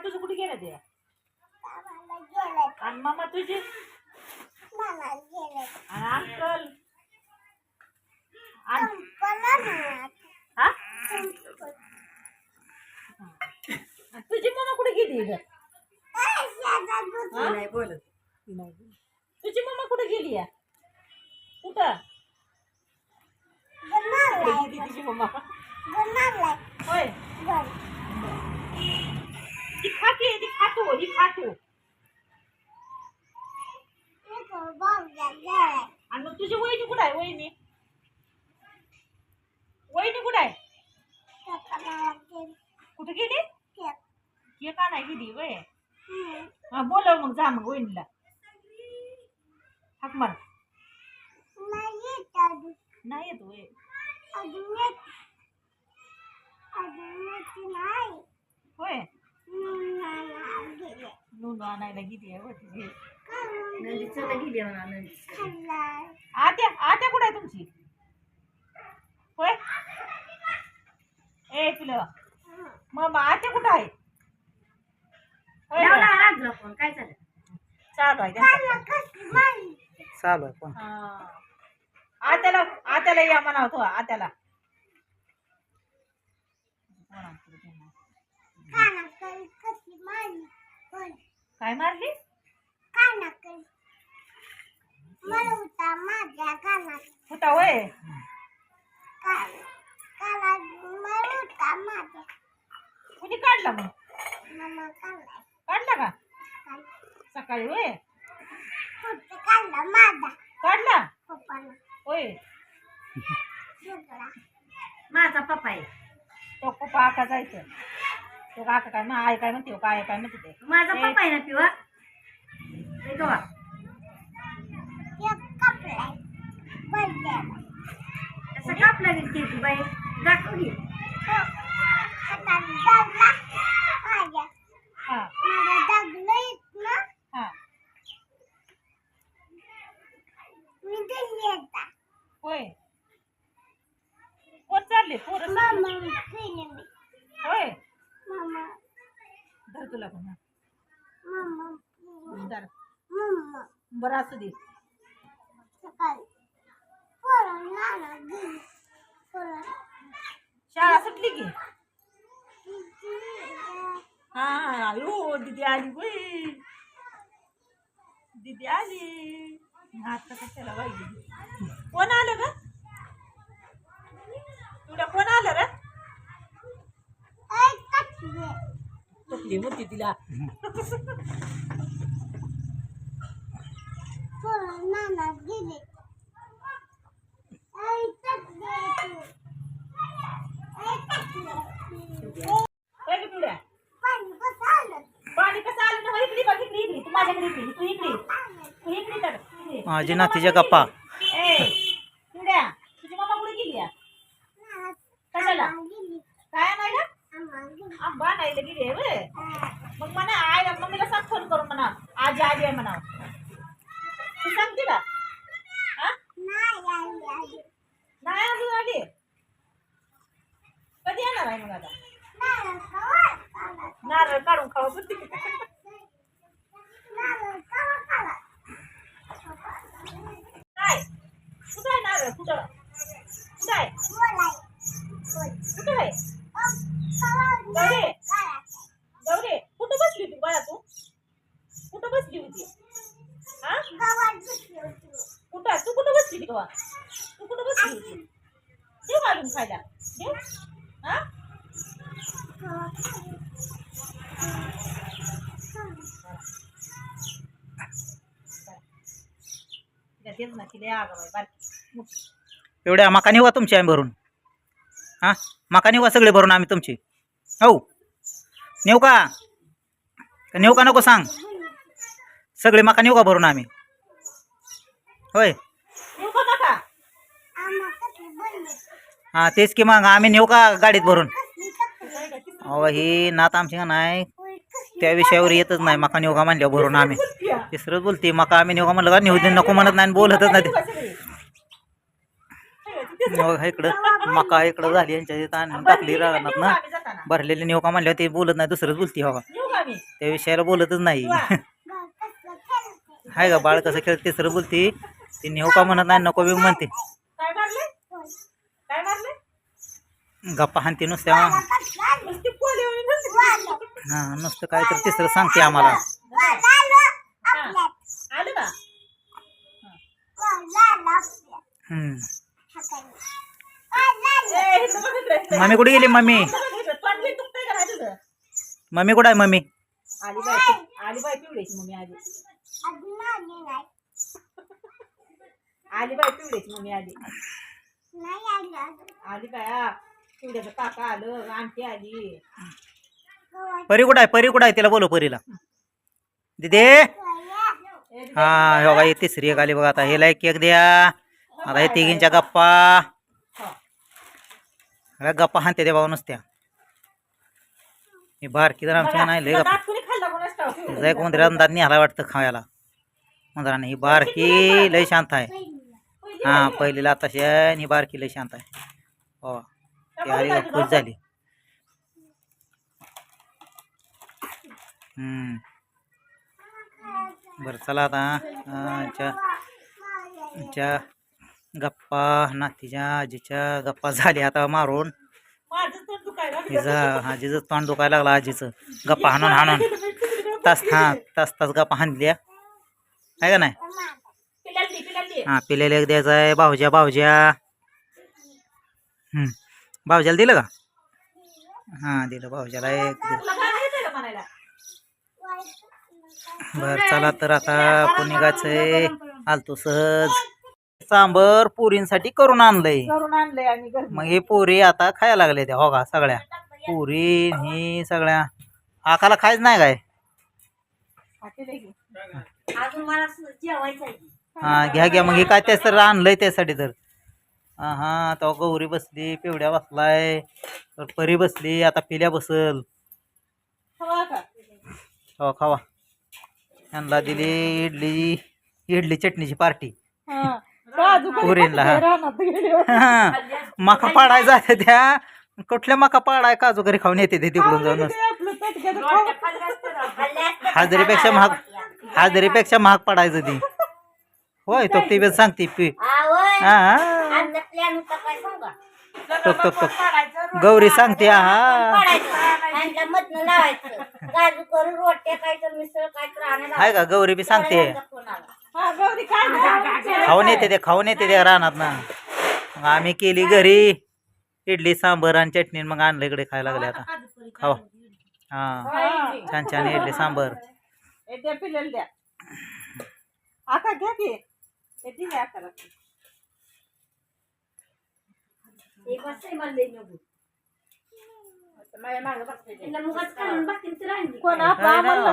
तुझं कुठे गेलं ते? मला गेलं आणि मामा तुझी? आणि अंकल? आणि हा. आणि तुझी मम्मा कुठे गेली ग? नाही बोलत तुझी मम्मा कुठे गेली आहे कुठं? बनवलंय. कुठे गेली तुझी मम्मा बनवलंय. होय. बन. ती खाते ती खातो ही खातो इथं बाहुल्या गेलाय. आणि मग तुझी वहिनी कुठं आहे वहिनी वहिनी कुठं आहे त्याला गेलं. कुठे गेली केक. केक आणाय गेली वय हम्म. हा बोलव मग जा मग वहिनीला हाक मार नाही येत अजून. नाही येत वय अजून येत. अजून येत नाही. होय आणायला गेली आहे नंदी चला गेली म्हणा नंदी आत्या आत्या कुठे आहे तुमची होय ए पिलं मग आत्या कुठं आहे राजला फोन काय चालेल चालू आहे चालू आहे पण आत्याला आत्याला या म्हणा होतो आत्याला. काय मारली होता वय. कुणी काढला मग. काढला. का. सकाळी फक्त काढला. होय. माझा पप्पा आहे. तो पप्पा आका जायचं. तो काका काय मग आई काय म्हणते हो, काय काय म्हणते ते. माझा पप्पा आहे ना पिवा ए गवा. कसं कापला गेली बाई. दाखव घे तो हातात दाबला. माझ्या. हा माझ्या दाबलं इथनं. हा मी दिल्ली येता. होय कोण चालले पोरं मामा केली मी. होय मामा धर तुला पण बरं असू दे. शाळा सुटली की? हा हो दिदी आली होय. दिदी आली. कसा केला बाई कोण आलं ग? तुला कोण आलं रे? टोपली होती तिला. पोरं नाना गेले. ऐ कटले तू. ऐ कटले. होय की पिवड्या पाणी कसं आलं? पाणी कसं आलं ना इकडे बघ इकडे इकडे तू माझ्याकडे इकडे तू इकडे तू इकडे तर इकडे. माझी नातीच्या गप्पा ए पिवड्या तुझी मामा कुठे गेली आहे? नाना कशाला गेली. काय आणायला आम्हा गेली. आंबा आणायला गेली आहे व्हय. हा. मग म्हणा आईला मम्मीला सांग फोन करून म्हणा आजी आली आहे म्हणा तू सांगते का हा नाही अजून आली कधी येणार आहे मग आता नारळ काढून खावा पण काय कुठं आहे नारळ कुठं आहे बोलाय. बोल. कुठं आहे अ, कवा गौरी काढा. गौरी कुठं बसली होती बाळा तू कुठं बसली होती हा गावात बसली होती. कुठं तू कुठं गवा तू कुठं बसली? होती देऊ घालून खायला देऊ हा? कवा काढली. तिला ना तिला आगाव बारकी. मोठी. एवढ्या मका निवा तुमची आम्ही भरून. हां? मका निवा सगळे भरून आम्ही तुमची. हो. नेऊ का? का नेऊ का नको सांग. सगळे मका नेऊ का भरून आम्ही. होय देऊ का नका आम्हा कसली बोलली. हा तेच की मग आम्ही नेऊ का गाडीत भरून? अहो ही नात आमची का नाही त्या विषयावर येतच नाही. मका नेऊ का म्हणल्यावर भरून आम्ही. तिसरंच बोलते मका आम्ही नेऊ का म्हणलं का? नेऊ दे नको म्हणत नाही आणि बोलतच नाही मग हो, इकडं मका इकडं झाली यांच्या आणून टाकली राहणार ना. भरलेली नेऊ का म्हणल्यावर ते बोलत नाही दुसरंच बोलते हो का? त्या विषयाला बोलतच नाही. हाय का बाळ कसं खेळ तिसरं बोलते ती नेऊ का म्हणत नाही नको बी म्हणते काय मारले काय मारले गप्पा हाणते नुसत्या. हा नुसतं काय तर तिसरं सांगते आम्हाला. मम्मी कुठे गेली मम्मी? मम्मी कुठं आहे मम्मी? आली बाय पिवळीची मम्मी आली. आली मम्मी आली आली बाय हा. पिवळ्याचं काका आलं आंटी आली. गव्हाचं परी कुठं आहे? परी कुठं आहे? तिला बोलव परीला. दिदे. हा हो ही तिसरी एक आली बघा आता. हेला एक केक द्या. आता हे तिघींच्या गप्पा. हो. ह्या गप्पा हाणते ते भाऊ नुसत्या. हे बारकी तर आमच्या नाही लय गप्पा. ठाऊक? तिचा एक दात निघाला वाटतं खायला उंदराने ही बारकी लय शांत आहे. हा. पहिलीला तशी आहे आणि ही बारकी लय शांत आहे. हो. ती खुश झाली. हम्म. बरं चला आता च्या गप्पा नातीच्या आजीच्या गप्पा झाली आता मारून. तिचं आजीचं तोंड दुखायला लागलं आजीचं. गप्पा हाणून हाणून. तास हा तास तास गप्पा हाणल्या. आहे का नाही. हा पिलेले एक द्यायचं आहे भाऊज्या. भाऊज्या हम्म. भाऊज्याला दिलं का हां दिलं भाऊज्याला एक? बरं चला तर आता आपण निघायचंय आलतो सहज सांबर पुरींसाठी करून आणलंय करून आणलंय आम्ही घरी. मग हे पुरी आता खायला लागले त्या हो का सगळ्या पुरी ही सगळ्या आकाला खायच नाही काय हा, की. हा घ्या घ्या मग हे काय त्याच तर आणलंय त्यासाठी तर हा हा तो गौरी बसली पिवड्या बसलाय. तर परी बसली आता पिल्या बसल? हो खावा. यांना दिली इडली इडली चटणीची पार्टी. हा. पुरीला, हा. मका पाडाय जाते त्या. कुठल्या मका पाडाय काजू घरी खाऊन येते ते तिकडून जाऊन. हाजरीपेक्षा महाग हाजरीपेक्षा महाग पडायचं ती. होय तो ती सांगते पी हा. प्लॅन होता काय सांगा. टक टक टक गौरी सांगते हा. आणि मधनं लावायचं. काजू करून रोट्या काय तर मिसळ काय तर आणायला हाय का गौरी बी सांगते. हा, गौरी काय नाही. खाऊन येते ते खाऊन येते त्या रानात ना. मग आम्ही केली घरी. इडली सांबर आणि चटणी मग आणलं इकडे खायला लागले आता. खावा हा हा. छान छान इडली सांबर. द्या पिल्याला द्या. आता घ्या की. हे दिले आता मुगाच काढून बाकी राहिली कोण आपला हाय ना. आम्हाला